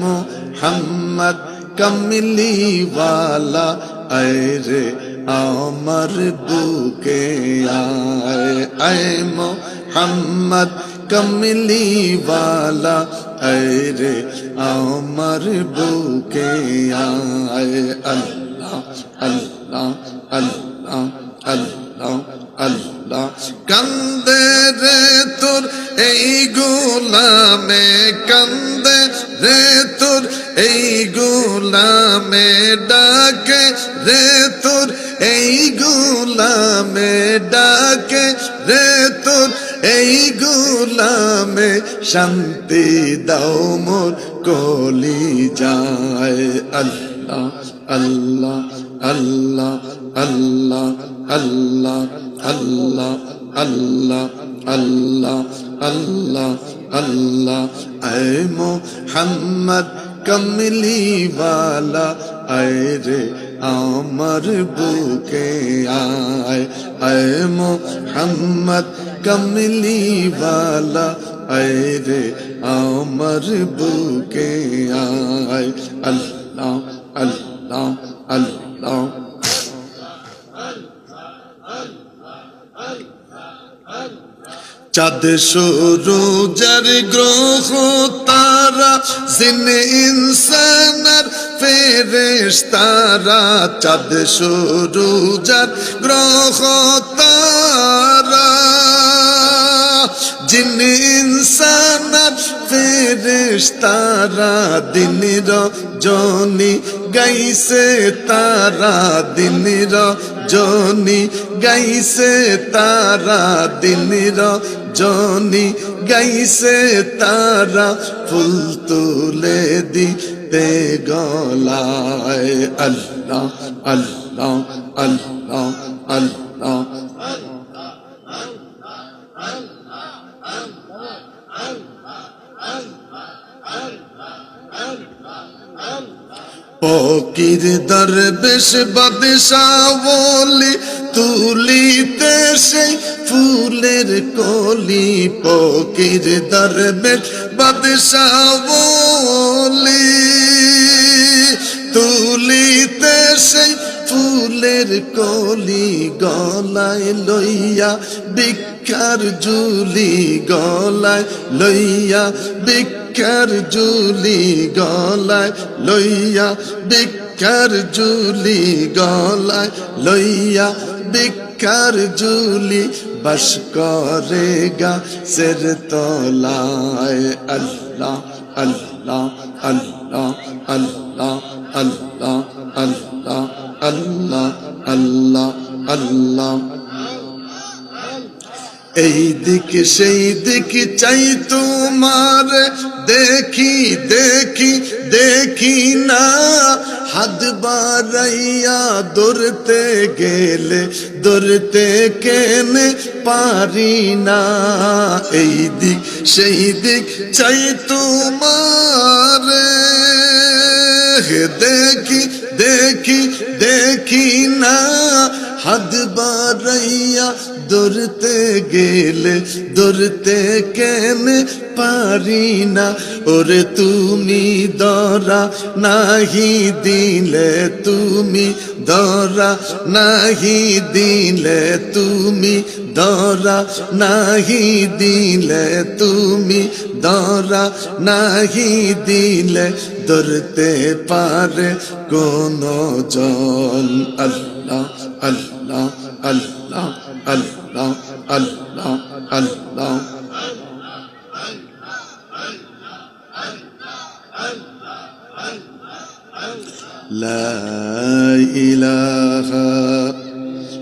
মোহাম্মদ কমলিওয়ালা আয় রে আমার বুকে আয় আয় মোহাম্মদ কমলিওয়ালা আয় রে আমার বুকে আয়, আল্লাহ আল্লাহ আল্লাহ আল্লাহ আল্লাহ। কান্দে রে তোর এই গোলামে এই গোলামে ডাকে রে তোর, এই গোলামে ডাকে রে তোর, এই গোলামে শান্তি দাও মোর কলি যায়। আল্লাহ আল্লাহ আল্লাহ আল্লাহ আল্লাহ আল্লাহ আল্লাহ আল্লাহ আল্লাহ আল্লাহ। আয় মোহাম্মদ কমলি বালা আয় রে আমার বুকে আয় আয় মোহাম্মদ কমলি বালা আয় রে আমার বুকে আয় আল্লাহ আল্লাহ আল্লাহ চাঁদ সরু যার গ্রহ তা তারা জিন ইনসানার ফেরেশ তারা চাঁদ সূরুজের গ্রহ তারা। জিন ইনসানার ফেরেশ তারা দিনের জনি গাইছে তারা, দিনের জনি গাইছে তারা, দিনের জনি গাইছে তারা ফুল তুলে দিতে গলায় আল্লাহ আল্লাহ আল্লাহ আল্লাহ। ফকির দরবেশ বাদশাওলি তুলিতে সেই ফুলের কলি। ফকির দরবেশ বাদশাওলি তুলিতে সেই ফুলের কলি গলায় লইয়া, ভিক্ষার জুলি গলায় লইয়া, ভিক্ষার জুলি গলায় লইয়া, ভিক্ষার জুলি গলায় লইয়া, ভিক্ষার জুলি বস করে গা, সের তলায় আল্লাহ আল্লাহ আল্লাহ। আল্লাহ আল্লাহ আল্লাহ আল্লাহ আল্লাহ আল্লাহ এই দিক সেই দিক চাই তোমার, দেখি দেখি দেখি না। হাত বাড়াইয়া দৌড়তে গেলে দৌড়তে কেনে পারি না। এই দিক সেই দিক চাই তোমার দেখি দেখি দেখি না হাত বাড়াইয়া দৌড়তে গেলে দৌড়তে কেন পারি না ওরে তুমি দরা নাহি দিলে তুমি দরা নাহি দিলে তুমি দরা নাহি দিলে তুমি দরা নাহি দিলে ধরতে পারে কোন জন আল্লাহ আল্লাহ আল্লাহ আল্লাহ আল্লাহ আল্লাহ لا إله